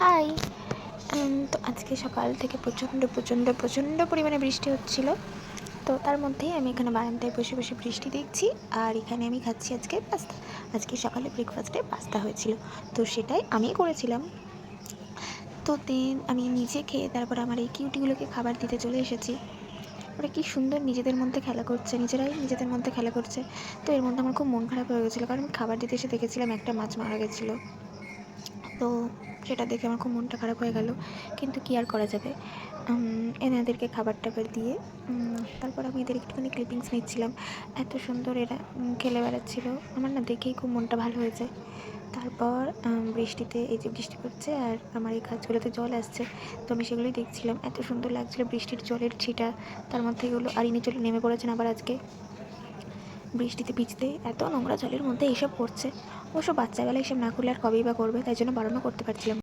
High তো আজকে সকাল থেকে প্রচণ্ড প্রচণ্ড প্রচণ্ড পরিমাণে বৃষ্টি হচ্ছিল। তো তার মধ্যেই আমি এখানে বারান্দায় বসে বসে বৃষ্টি দেখছি, আর এখানে আমি খাচ্ছি আজকে পাস্তা। আজকে সকালে ব্রেকফাস্টে পাস্তা হয়েছিল। তো সেটাই আমি করেছিলাম। তো দেন আমি নিজে খেয়ে তারপর আমার এই কিউটিগুলোকে খাবার দিতে চলে এসেছি। ওরা কি সুন্দর নিজেদের মধ্যে খেলা করছে, নিজেরাই নিজেদের মধ্যে খেলা করছে। তো এর মধ্যে আমার খুব মন খারাপ হয়ে গেছিল, কারণ খাবার দিতে এসে দেখেছিলাম একটা মাছ মারা গেছিল। তো সেটা দেখে আমার খুব মনটা খারাপ হয়ে গেল। কিন্তু কী আর করা যাবে? এনাদেরকে খাবার টাবার দিয়ে তারপর আমি এদের একটুখানি ক্লিপিংস নিচ্ছিলাম। এত সুন্দর এরা খেলে বেড়াচ্ছিল। আমার না দেখেই খুব মনটা ভালো হয়ে যায়। তারপর বৃষ্টিতে, এই যে বৃষ্টি পড়ছে আর আমার এই গাছগুলোতে জল আসছে, তো আমি সেগুলোই দেখছিলাম। এত সুন্দর লাগছিল বৃষ্টির জলের ছিটা, তার মধ্যে এগুলো আর ইনি চলে নেমে পড়েছেন আবার আজকে। বৃষ্টিতে ভিজতে এত নোংরা জলের মধ্যে এইসব করছে অবশ্য বাচ্চাবেলা এসব না করলে আর কবেই বা করবে তাই জন্য বারণও করতে পারছিলাম।